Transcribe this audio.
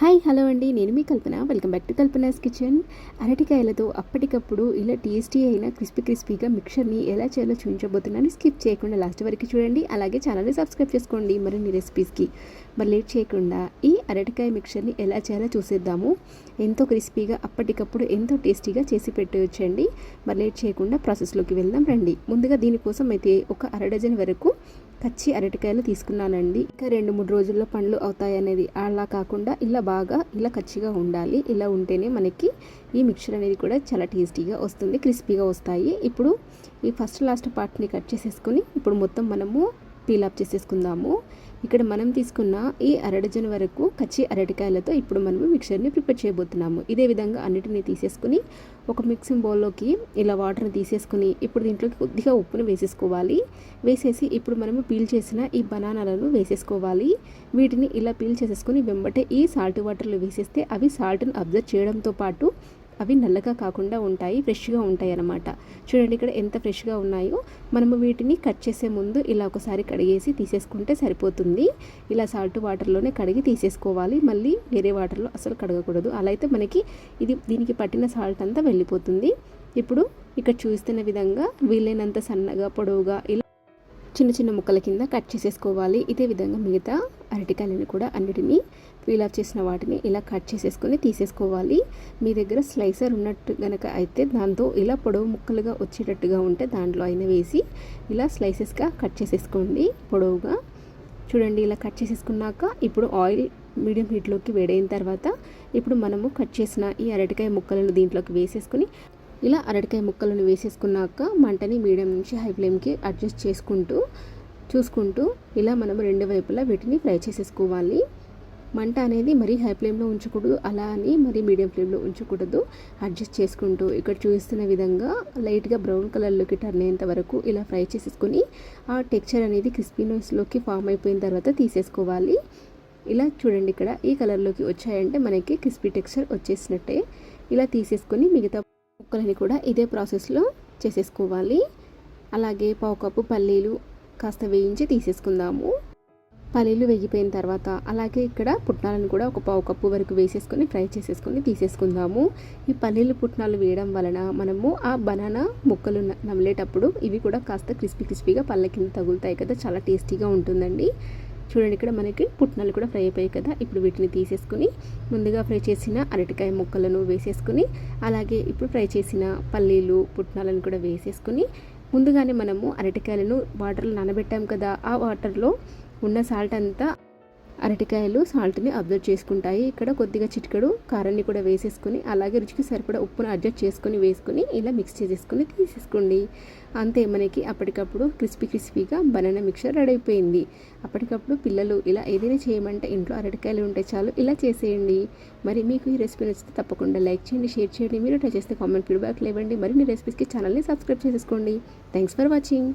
Hi hello అండి. నేను మీ Kalpana. Welcome back to Kalpana's kitchen. అరటికాయలతో అప్పటికప్పుడు ఇలా టేస్టీ అయిన క్రిస్పీ క్రిస్పీగా మిక్చర్ని ఎలా చేయాలో చూపించబోతున్నాను. స్కిప్ చేయకుండా లాస్ట్ వరకు చూడండి. అలాగే ఛానల్ని సబ్స్క్రైబ్ చేసుకోండి. మరిన్ని రెసిపీస్కి మరి లేట్ చేయకుండా ఈ అరటికాయ మిక్చర్ని ఎలా చేయాలో చూసేద్దాము. ఎంతో క్రిస్పీగా అప్పటికప్పుడు ఎంతో టేస్టీగా చేసి పెట్టవచ్చండి మరి లేట్ చేయకుండా ప్రాసెస్లోకి వెళ్దాం రండి. ముందుగా దీనికోసం అయితే ఒక అర డజన్ వరకు కచ్చి అరటికాయలు తీసుకున్నానండి. ఇంకా రెండు మూడు రోజుల్లో పండ్లు అవుతాయి అనేది అలా కాకుండా ఇలా బాగా ఇలా కచ్చిగా ఉండాలి. ఇలా ఉంటేనే మనకి ఈ మిక్చర్ అనేది కూడా చాలా టేస్టీగా వస్తుంది క్రిస్పీగా వస్తాయి. ఇప్పుడు ఈ ఫస్ట్ లాస్ట్ పార్ట్ని కట్ చేసేసుకొని ఇప్పుడు మొత్తం మనము పీల్ ఆఫ్ చేసేసుకుందాము. ఇక్కడ మనం తీసుకున్న ఈ అరడజన్ వరకు కచ్చి అరటికాయలతో ఇప్పుడు మనము మిక్చర్ని ప్రిపేర్ చేయబోతున్నాము. ఇదే విధంగా అన్నిటిని తీసేసుకుని ఒక మిక్సింగ్ బౌల్లోకి ఇలా వాటర్ని తీసేసుకుని ఇప్పుడు దీంట్లోకి కొద్దిగా ఉప్పును వేసేసుకోవాలి. వేసేసి ఇప్పుడు మనము పీల్ చేసిన ఈ బనానాలను వేసేసుకోవాలి. వీటిని ఇలా పీల్ చేసేసుకుని వెంబటే ఈ సాల్ట్ వాటర్లో వేసేస్తే అవి సాల్ట్ని అబ్జర్వ్ చేయడంతో పాటు అవి నల్లగా కాకుండా ఉంటాయి ఫ్రెష్గా ఉంటాయి అన్నమాట. చూడండి ఇక్కడ ఎంత ఫ్రెష్గా ఉన్నాయో. మనము వీటిని కట్ చేసే ముందు ఇలా ఒకసారి కడిగేసి తీసేసుకుంటే సరిపోతుంది. ఇలా సాల్ట్ వాటర్లోనే కడిగి తీసేసుకోవాలి. మళ్ళీ వేరే వాటర్లో అసలు కడగకూడదు. అలా అయితే మనకి ఇది దీనికి పట్టిన సాల్ట్ అంతా వెళ్ళిపోతుంది. ఇప్పుడు ఇక్కడ చూస్తున్న విధంగా వీలైనంత సన్నగా పొడవుగా ఇలా చిన్న చిన్న ముక్కల కింద కట్ చేసేసుకోవాలి. ఇదే విధంగా మిగతా అరటికాయలను కూడా అన్నిటినీ పీల్ ఆఫ్ చేసిన వాటిని ఇలా కట్ చేసేసుకొని తీసేసుకోవాలి. మీ దగ్గర స్లైసర్ ఉన్నట్టు కనుక అయితే దాంతో ఇలా పొడవు ముక్కలుగా వచ్చేటట్టుగా ఉంటే దాంట్లో అయినా వేసి ఇలా స్లైసెస్గా కట్ చేసేసుకోండి పొడవుగా. చూడండి ఇలా కట్ చేసేసుకున్నాక ఇప్పుడు ఆయిల్ మీడియం హీట్లోకి వేడైన తర్వాత ఇప్పుడు మనము కట్ చేసిన ఈ అరటికాయ ముక్కలను దీంట్లోకి వేసేసుకుని ఇలా అరటికాయ ముక్కలను వేసేసుకున్నాక మంటని మీడియం నుంచి హై ఫ్లేమ్కి అడ్జస్ట్ చేసుకుంటూ చూసుకుంటూ ఇలా మనం రెండు వైపులా వీటిని ఫ్రై చేసేసుకోవాలి. మంట అనేది మరీ హై ఫ్లేమ్లో ఉంచకూడదు అలా అని మరీ మీడియం ఫ్లేమ్లో ఉంచకూడదు. అడ్జస్ట్ చేసుకుంటూ ఇక్కడ చూస్తున్న విధంగా లైట్గా బ్రౌన్ కలర్లోకి టర్న్ అయ్యేంత వరకు ఇలా ఫ్రై చేసేసుకొని ఆ టెక్చర్ అనేది క్రిస్పీనెస్లోకి ఫామ్ అయిపోయిన తర్వాత తీసేసుకోవాలి. ఇలా చూడండి ఇక్కడ ఈ కలర్లోకి వచ్చాయంటే మనకి క్రిస్పీ టెక్స్చర్ వచ్చేసినట్టే. ఇలా తీసేసుకొని మిగతా ముక్కలని కూడా ఇదే ప్రాసెస్లో చేసేసుకోవాలి. అలాగే పావు కప్పు పల్లీలు కాస్త వేయించి తీసేసుకుందాము. పల్లీలు వేగిపోయిన తర్వాత అలాగే ఇక్కడ పుట్నాలను కూడా ఒక పావు కప్పు వరకు వేసేసుకొని ఫ్రై చేసేసుకొని తీసేసుకుందాము. ఈ పల్లీలు పుట్నాలు వేయడం వలన మనము ఆ బనానా ముక్కలు నమిలేటప్పుడు ఇవి కూడా కాస్త క్రిస్పీ క్రిస్పీగా పళ్ళ కింద తగులుతాయి కదా చాలా టేస్టీగా ఉంటుందండి. చూడండి ఇక్కడ మనకి పుట్నాలు కూడా ఫ్రై అయిపోయాయి కదా. ఇప్పుడు వీటిని తీసేసుకుని ముందుగా ఫ్రై చేసిన అరటికాయ ముక్కలను వేసేసుకుని అలాగే ఇప్పుడు ఫ్రై చేసిన పల్లీలు పుట్నాలను కూడా వేసేసుకుని ముందుగానే మనము అరటికాయలను వాటర్లో నానబెట్టాం కదా. ఆ వాటర్లో ఉన్న సాల్ట్ అంతా అరటికాయలు సాల్ట్ని అబ్జర్వ్ చేసుకుంటాయి. ఇక్కడ కొద్దిగా చిటికడు కారాన్ని కూడా వేసేసుకొని అలాగే రుచికి సరిపడా ఉప్పును అడ్జస్ట్ చేసుకొని వేసుకొని ఇలా మిక్స్ చేసేసుకుని తీసేసుకోండి. అంతే మనకి అప్పటికప్పుడు క్రిస్పీ క్రిస్పీగా బనానా మిక్చర్ రెడీ అయిపోయింది. అప్పటికప్పుడు పిల్లలు ఇలా ఏదైనా చేయమంటే ఇంట్లో అరటికాయలు ఉంటే చాలు ఇలా చేసేయండి. మరి మీకు ఈ రెసిపీ నచ్చితే తప్పకుండా లైక్ చేయండి షేర్ చేయండి. మీరు ట్రై చేస్తే కామెంట్ ఫీడ్బ్యాక్ లేవండి. మరిన్ని రెసిపీస్కి ఛానల్ని సబ్స్క్రైబ్ చేసేసుకోండి. Thanks for watching.